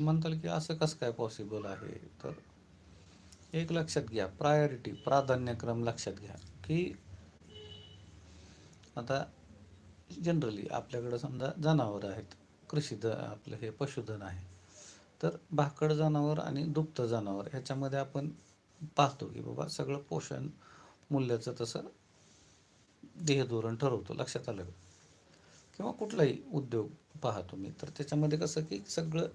म्हणताल की असं कसं काय पॉसिबल आहे? तर एक लक्षात घ्या प्रायोरिटी प्राधान्यक्रम लक्षात घ्या की आता जनरली आपल्याकडं समजा जनावरं आहेत कृषी द आपलं हे पशुधन आहे. तर भाकड जनावर आणि दुभतं जनावर ह्याच्यामध्ये आपण पाहतो की बाबा सगळं पोषण मूल्याचं तसं देहधोरण ठरवतो लक्षात आलं किंवा कुठलाही उद्योग पहा तुम्ही तर त्याच्यामध्ये कसं की सगळं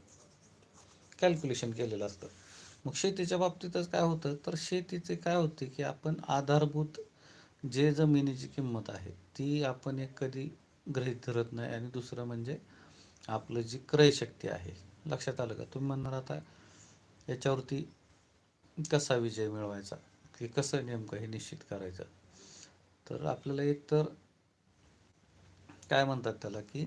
कॅल्क्युलेशन केलेलं असतं. मग शेतीच्या बाबतीतच काय होतं? तर शेतीचे काय होते की आपण आधारभूत जे जमिनीची किंमत आहे ती आपण एक कधी गृहीत धरत नाही आणि दुसरं म्हणजे आपलं जी क्रयशक्ती आहे लक्षात आलं का? तुम्ही म्हणणार आता याच्यावरती कसा विजय मिळवायचा? की कसं नेमकं हे निश्चित करायचं? तर आपल्याला एक तर काय म्हणतात त्याला की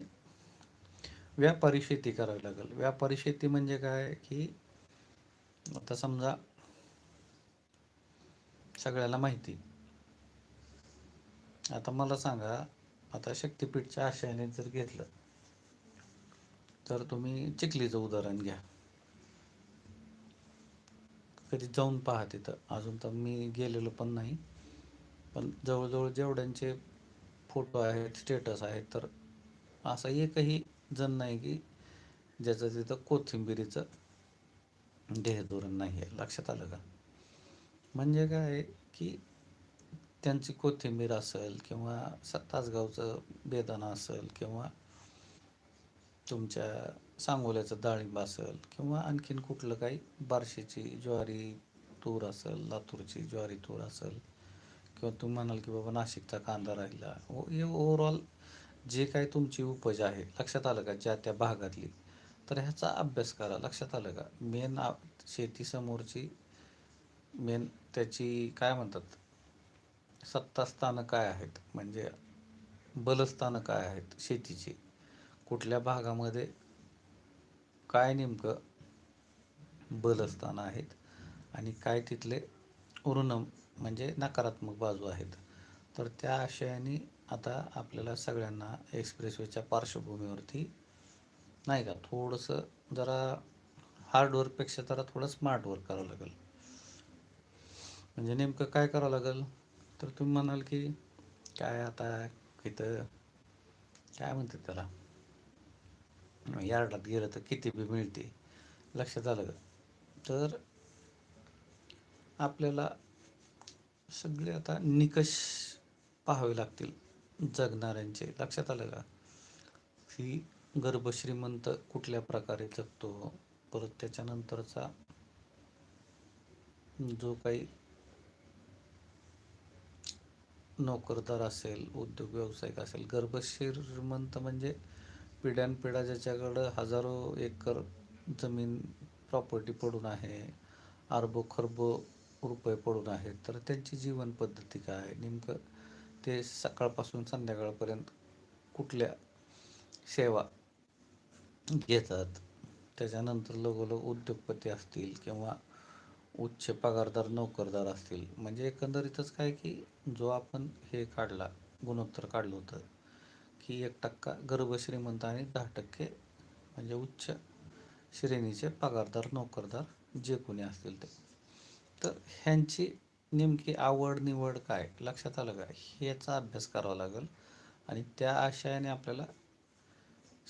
व्यापारी शेती करावी लागेल. व्यापारी शेती म्हणजे काय? की आता समजा सगळ्याला माहिती. आता मला सांगा आता शक्तिपीठच्या आशयाने जर घेतलं तर तुम्ही चिखलीचं उदाहरण घ्या. कधी जाऊन पहा तिथं. अजून तर मी गेलेलो पण नाही. पण जवळजवळ जेवढ्यांचे फोटो आहेत स्टेटस आहेत तर असं एकही जण नाही की ज्याचं तिथं कोथिंबिरीचं ध्येयधोरण नाही आहे. लक्षात आलं का? म्हणजे काय आहे की त्यांची कोथिंबीर असेल किंवा स तासगावचं बेदाणा असेल किंवा तुमच्या सांगोल्याचं डाळिंब असेल किंवा आणखीन कुठलं काही बार्शीची ज्वारी तूर असेल लातूरची ज्वारी तूर असेल किंवा तुम्ही म्हणाल की बाबा नाशिकचा कांदा राहिला हो, हे ओव्हरऑल जे काय तुमची उपज आहे लक्षात आलं का? ज्या त्या भागातली. तर ह्याचा अभ्यास करा. लक्षात आलं का? मेन शेतीसमोरची मेन त्याची काय म्हणतात? सत्तास्थानं काय आहेत? म्हणजे बलस्थानं काय आहेत शेतीची? कुठल्या भागामध्ये काय नेमकं बलस्थानं आहेत आणि काय तिथले ऋणम म्हणजे नकारात्मक बाजू आहेत? तर त्या आशयाने आता आपल्याला सगळ्यांना एक्सप्रेसवेच्या पार्श्वभूमीवरती नाही का थोडंसं जरा हार्ड वर्कपेक्षा जरा थोडं स्मार्ट वर्क करावं लागेल. म्हणजे नेमकं काय करावं लागेल? तर तुम्ही म्हणाल की काय आता इथं काय म्हणतात त्याला? यार्डात गेलं तर किती बी मिळते. लक्षात आलं का? तर आपल्याला सगळे आता निकष पाहावे लागतील. जगणाऱ्यांचे. लक्षात आलं का? ही गर्भश्रीमंत कुठल्या प्रकारे जगतो? परत त्याच्यानंतरचा जो काही नोकरदार असेल उद्योग व्यावसायिक असेल गर्भश्रीमंत म्हणजे पिढ्यानपिढ्या ज्याच्याकडं हजारो एकर जमीन प्रॉपर्टी पडून आहे अरबो खरबो रुपये पडून आहेत तर त्यांची जीवन पद्धती काय? आहे नेमकं ते सकाळपासून संध्याकाळपर्यंत कुठल्या सेवा घेतात त्याच्यानंतर लगोलग उद्योगपती असतील किंवा उच्च पगारदार नोकरदार असतील. म्हणजे एकंदरीतच काय की जो आपण हे काढला गुणोत्तर काढलं होतं की एक टक्का गर्भश्रीमंत आणि दहा टक्के म्हणजे उच्च श्रेणीचे पगारदार नोकरदार जे कोणी असतील ते. तर ह्यांची नेमकी आवड निवड काय? लक्षात आलं का? ह्याचा अभ्यास करावा लागेल. आणि त्या आशयाने आपल्याला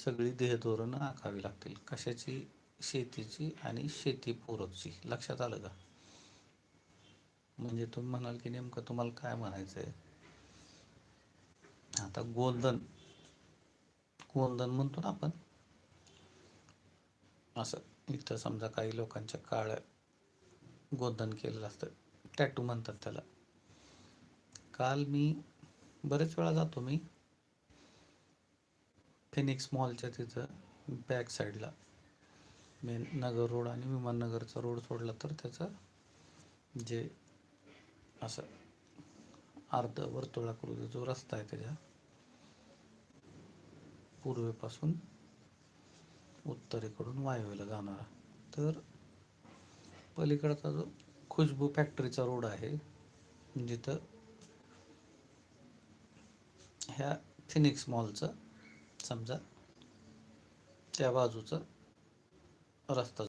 सगळी देहधोरणं आखावी लागतील. कशाची? शेतीची आणि शेतीपूरकची लक्षात आलं का? म्हणजे तुम्ही म्हणाल की नेमकं तुम्हाला काय म्हणायचं आहे आता गोंधन. गोंधन म्हणतो ना आपण. असं. इथं समजा काही लोकांच्या काळ गोंधन केलेलं असतं. टॅटू म्हणतात त्याला. काल मी बरेच वेळा जातो मी फिनिक्स मॉलच्या तिथं बॅक साईडला मेन नगर रोड आणि विमाननगरचा रोड सोडला तर त्याचं जे असं अर्ध वर्तुळाकृती जो रस्ता आहे त्याच्या पूर्वेपासून उत्तरेकडून वायव्येला जाणारा. तर पलीकडचा जो खुशबू फॅक्टरीचा रोड आहे. जिथं ह्या फिनिक्स मॉलचं समजा त्या बाजूचं रस्ता